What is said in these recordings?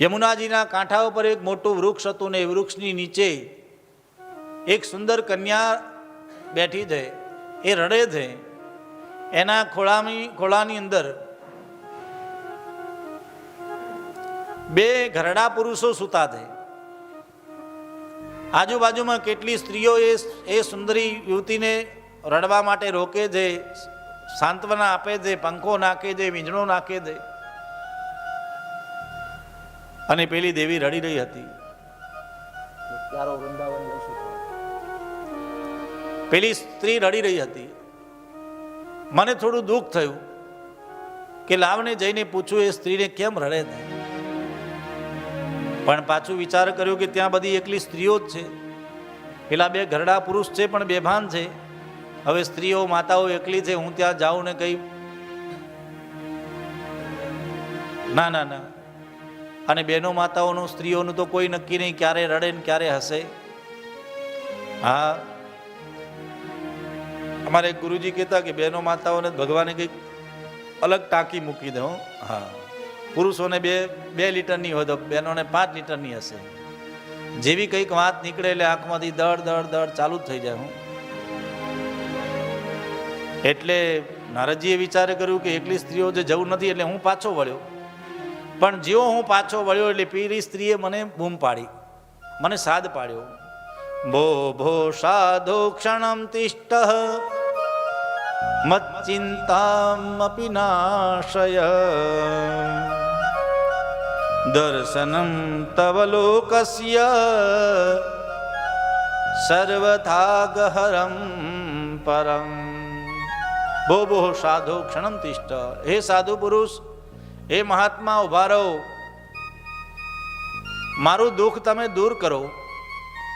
યમુનાજીના કાંઠા ઉપર એક મોટું વૃક્ષ હતું ને એ વૃક્ષની નીચે એક સુંદર કન્યા બેઠી છે એ રડે છે એના ખોળાની ખોળાની અંદર બે ઘરડા પુરુષો સૂતા છે આજુબાજુમાં કેટલી સ્ત્રીઓ એ એ સુંદરી યુવતીને રડવા માટે રોકે છે, સાંત્વના આપે છે, પંખો નાખે છે વીંજણો નાખે છે. અને પેલી દેવી રડી રહી હતી. પેલી સ્ત્રી રડી રહી હતી. મને થોડું દુઃખ થયું કે લાવને જઈને પૂછું એ સ્ત્રીને કેમ રડે છે? પણ પાછું વિચાર કર્યો કે ત્યાં બધી એકલી સ્ત્રીઓ જ છે. પેલા બે ઘરડા પુરુષ છે પણ બેભાન છે. હવે સ્ત્રીઓ માતાઓ એકલી છે હું ત્યાં જાઉં ને કઈ ના ના ના. અને બહેનો માતાઓનું, સ્ત્રીઓનું તો કોઈ નક્કી નહીં ક્યારે રડે ને ક્યારે હસે. હા. અમારે ગુરુજી કહેતા કે બહેનો માતાઓને ભગવાને કંઈક અલગ ટાંકી મૂકી દઉં હો. પુરુષોને બે બે લીટરની હોય તો બહેનોને પાંચ લીટરની હશે. જેવી કંઈક વાત નીકળે એટલે આંખમાંથી દળ દળ દળ ચાલુ જ થઈ જાય, હું. એટલે નારદજીએ વિચારે કર્યું કે એકલી સ્ત્રીઓ જે જવું નથી એટલે હું પાછો વળ્યો. પણ જેવો હું પાછો વળ્યો એટલે પીરી સ્ત્રીએ મને બૂમ પાડી. મને સાદ પાડ્યો. ભો ભો, સાધો ક્ષણમ તિષ્ઠ. મચ્ચિંતામપી નાશય. દર્શનમ તવ લોકસ્ય. સર્વથાગહરમ પરમ. ભો ભો, સાધુ ક્ષણમ તિષ્ઠ. હે સાધુ પુરુષ હે મહાત્મા, ઊભા રહો. મારું દુઃખ તમે દૂર કરો.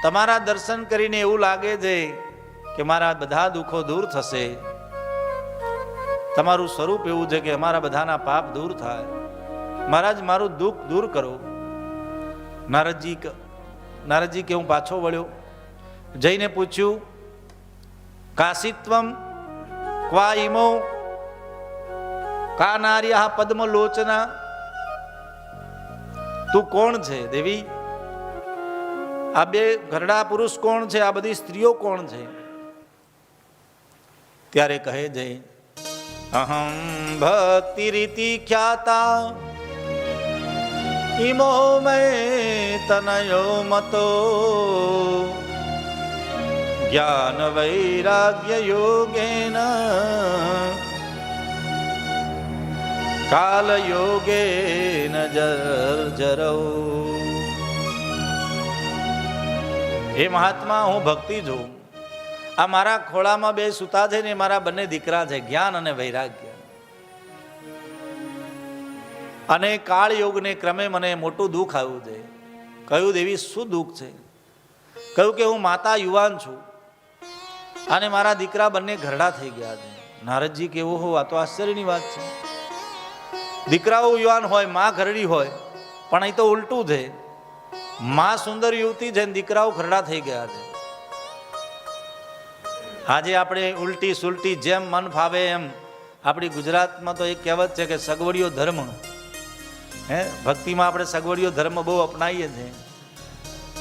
તમારા દર્શન કરીને એવું લાગે છે કે મારા બધા દુઃખો દૂર થશે. તમારું સ્વરૂપ એવું છે કે અમારા બધાના પાપ દૂર થાય. મહારાજ, મારું દુઃખ દૂર કરો. નારદજી નારદજી કે હું પાછો વળ્યો. જઈને પૂછ્યું, કાશિત્વમ ક્વા ઇમો કા નાર્યા પદ્મલોચના. તું કોણ છે દેવી? આ બે ઘરડા પુરુષ કોણ છે? આ બધી સ્ત્રીઓ કોણ છે? ત્યારે કહે છે અહમ ભક્તિ રીતિ ખ્યાતા. ઇમો મે તનયો મતો. જ્ઞાન વૈરાગ્ય યોગેન. કાલ યોગેન જર્જરૌ હે મહાત્મા હું ભક્તિ છું આ મારા ખોળામાં બે સુતા છે ને મારા બંને દીકરા છે, જ્ઞાન અને વૈરાગ્ય. અને કાળ યોગને ક્રમે મને મોટું દુઃખ આવ્યું છે. કહ્યું, દેવી, શું દુઃખ છે? કહ્યું કે, હું માતા યુવાન છું. અને મારા દીકરા બંને ઘરડા થઈ ગયા છે. નારદજી, કેવું હોવું આ તો આશ્ચર્યની વાત છે. દીકરાઓ યુવાન હોય, માં ઘરડી હોય, પણ અહીં તો ઉલટું છે. માં સુંદર યુવતી છે દીકરાઓ ઘરડા થઈ ગયા છે. આજે આપણે ઉલટી સુલટી જેમ મન ફાવે એમ, આપણી ગુજરાતમાં તો એક કહેવત છે કે સગવડિયો ધર્મ. હે, ભક્તિમાં આપણે સગવડિયો ધર્મ બહુ અપનાવીએ છીએ.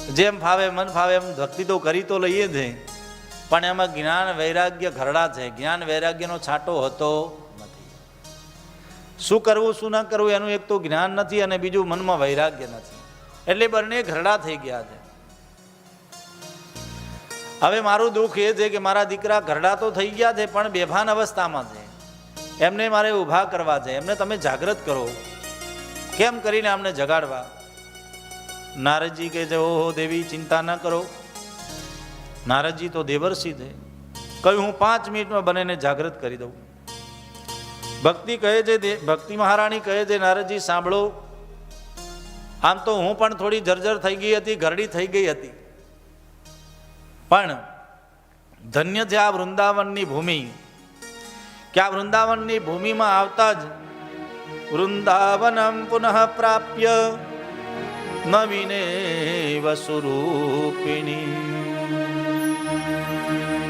જેમ ફાવે, મન ફાવે એમ ભક્તિ તો કરી તો લઈએ છીએ. પણ એમાં જ્ઞાન વૈરાગ્ય ઘરડા છે. જ્ઞાન વૈરાગ્યનો છાંટો હતો. શું કરવું, શું ન કરવું, એનું એક તો જ્ઞાન નથી અને બીજું મનમાં વૈરાગ્ય નથી. એટલે બંને ઘરડા થઈ ગયા છે. હવે મારું દુઃખ એ છે કે મારા દીકરા ઘરડા તો થઈ ગયા છે, પણ બેભાન અવસ્થામાં છે. એમને મારે ઊભા કરવા છે. એમને તમે જાગૃત કરો. કેમ કરીને અમને જગાડવા? નારદજી કહે છે, ઓહો, દેવી, ચિંતા ન કરો. નારદજી તો દેવર્ષિ છે. કહ્યું, હું પાંચ મિનિટમાં બને જાગૃત કરી દઉં. ભક્તિ કહે છે તે ભક્તિ મહારાણી કહે છે, નારદજી, સાંભળો. આમ તો હું પણ થોડી જર્જર થઈ ગઈ હતી, ઘરડી થઈ ગઈ હતી. પણ ધન્ય છે આ વૃંદાવનની ભૂમિ. કે આ વૃંદાવનની ભૂમિમાં આવતા જ વૃંદાવનમ પુનઃ પ્રાપ્ય નવીને વસુરૂપિણી.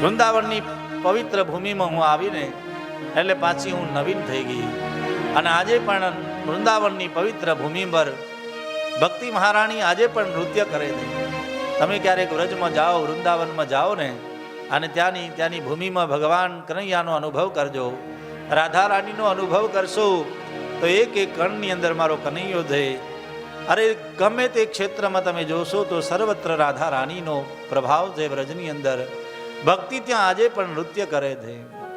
વૃંદાવનની પવિત્ર ભૂમિમાં હું આવીને એટલે પાછી હું નવીન થઈ ગઈ. અને આજે પણ વૃંદાવનની પવિત્ર ભૂમિ પર ભક્તિ મહારાણી આજે પણ નૃત્ય કરે છે. તમે ક્યારેક વ્રજમાં જાઓ, વૃંદાવનમાં જાઓ ને, અને ત્યાંની ત્યાંની ભૂમિમાં ભગવાન કનૈયાનો અનુભવ કરજો. રાધા રાણીનો અનુભવ કરશો, તો એક એક કણની અંદર મારો કનૈયો છે. અરે, ગમે તે ક્ષેત્રમાં તમે જોશો તો સર્વત્ર રાધા રાણીનો પ્રભાવ છે વ્રજની અંદર. ભક્તિ ત્યાં આજે પણ નૃત્ય કરે છે.